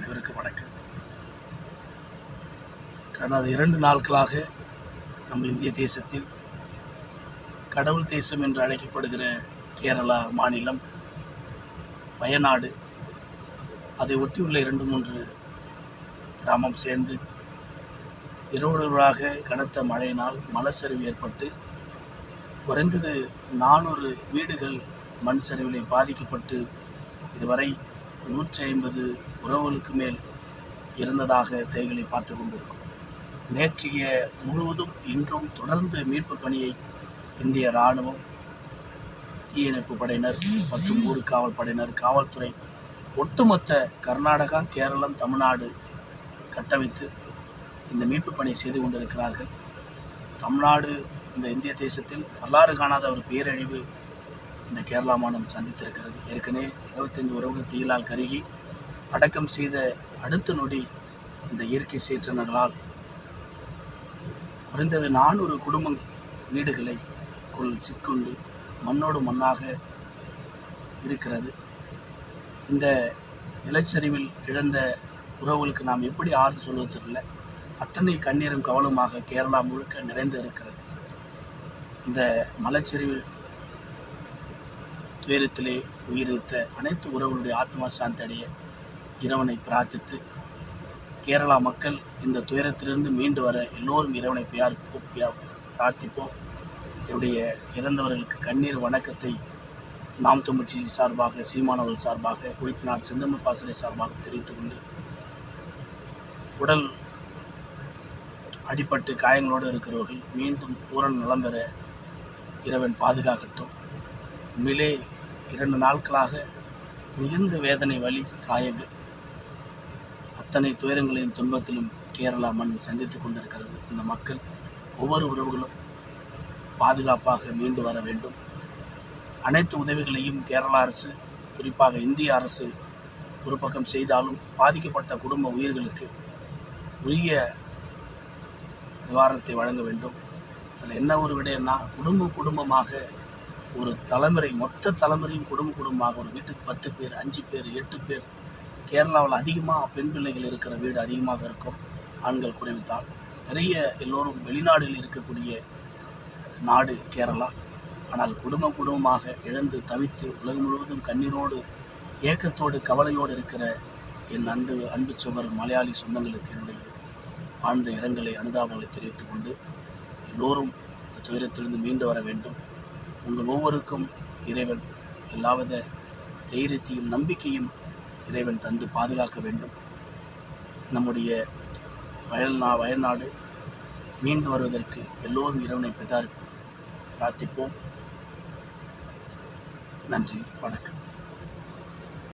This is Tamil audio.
அனைவருக்கும் வணக்கம். கடந்த இரண்டு நாட்களாக நம்ம இந்திய தேசத்தில் கடவுள் தேசம் என்று அழைக்கப்படுகிற கேரளா மாநிலம் வயநாடு அதை ஒட்டியுள்ள இரண்டு மூன்று கிராமம் சேர்ந்து இரவுடராக கனத்த மழையினால் மலச்சரிவு ஏற்பட்டு குறைந்தது நானூறு வீடுகள் மண் சரிவிலே பாதிக்கப்பட்டு இதுவரை நூற்றி ஐம்பது உறவுகளுக்கு மேல் இருந்ததாக தேய்களை பார்த்து கொண்டிருக்கிறோம். நேற்றைய முழுவதும் இன்றும் தொடர்ந்து மீட்பு பணியை இந்திய இராணுவம் தீயணைப்பு படையினர் மற்றும் ஊர்காவல் படையினர் காவல்துறை ஒட்டுமொத்த கர்நாடகா கேரளம் தமிழ்நாடு கட்டமைத்து இந்த மீட்பு பணி செய்து கொண்டிருக்கிறார்கள். தமிழ்நாடு இந்த இந்திய தேசத்தில் வரலாறு காணாத ஒரு பேரழிவு இந்த கேரளா மாநிலம் சந்தித்திருக்கிறது. ஏற்கனவே இருபத்தைந்து உறவுகள் தீயிலால் கருகி அடக்கம் செய்த அடுத்த நொடி இந்த இயற்கை சீற்றங்களால் குறைந்தது நானூறு குடும்ப வீடுகளை குள் சிக்கொண்டு மண்ணோடு மண்ணாக இருக்கிறது. இந்த நிலச்சரிவில் இழந்த உறவுகளுக்கு நாம் எப்படி ஆறுதல் சொல்வது தெரியல. அத்தனை கண்ணீரும் கவலமாக கேரளா முழுக்க நிறைந்து இருக்கிறது. இந்த மலைச்சரிவில் துயரத்திலே உயிரிழத்த அனைத்து உறவுகளுடைய ஆத்மா சாந்தி அடைய இறைவனை பிரார்த்தித்து கேரளா மக்கள் இந்த துயரத்திலிருந்து மீண்டு வர எல்லோரும் இறைவனை பியார் பிரார்த்திப்போம். என்னுடைய இறந்தவர்களுக்கு கண்ணீர் வணக்கத்தை நாம் தொம்பச்சி சார்பாக சீமானவர்கள் சார்பாக குளித்தனார் செந்தமிழ் பாசறை சார்பாக தெரிவித்து கொண்டு உடல் அடிபட்டு காயங்களோடு இருக்கிறவர்கள் மீண்டும் பூரண நலம் பெற இறைவன் பாதுகாக்கட்டும். உண்மையிலே இரண்டு நாட்களாக மிகுந்த வேதனை வலி காயங்கள். அத்தனை துயரங்களையும் துன்பத்திலும் கேரளா மண் சந்தித்து கொண்டிருக்கிறது. இந்த மக்கள் ஒவ்வொரு உறவுகளும் பாதுகாப்பாக மீண்டு வர வேண்டும். அனைத்து உதவிகளையும் கேரளா அரசு குறிப்பாக இந்திய அரசு ஒரு பக்கம் செய்தாலும் பாதிக்கப்பட்ட குடும்ப உயிர்களுக்கு உரிய நிவாரணத்தை வழங்க வேண்டும். அதில் என்ன ஒரு விடயம்னா குடும்ப குடும்பமாக ஒரு தலைமுறை மொத்த தலைமுறையும் குடும்ப குடும்பமாக ஒரு வீட்டுக்கு பத்து பேர் அஞ்சு பேர் எட்டு பேர். கேரளாவில் அதிகமாக பெண் பிள்ளைகள் இருக்கிற வீடு அதிகமாக இருக்கும். ஆண்கள் குறைவுதான். நிறைய எல்லோரும் வெளிநாடுகளில் இருக்கக்கூடிய நாடு கேரளா. ஆனால் குடும்பம் குடும்பமாக இழந்து தவித்து உலகம் முழுவதும் கண்ணீரோடு ஏக்கத்தோடு கவலையோடு இருக்கிற என் அன்பு அன்பு சுவர் மலையாளி சொந்தங்களுக்கு என்னுடைய ஆழ்ந்த இரங்கலை அனுதாபங்களை தெரிவித்துக் கொண்டு எல்லோரும் இந்த துயரத்திலிருந்து மீண்டு வர வேண்டும். உங்கள் ஒவ்வொருக்கும் இறைவன் எல்லாவித தைரியத்தையும் நம்பிக்கையும் இறைவன் தந்து பாதுகாக்க வேண்டும். நம்முடைய வயல்நா வயல்நாடு மீண்டு வருவதற்கு எல்லோரும் இறைவனை பிதார் பிரார்த்திப்போம். நன்றி வணக்கம்.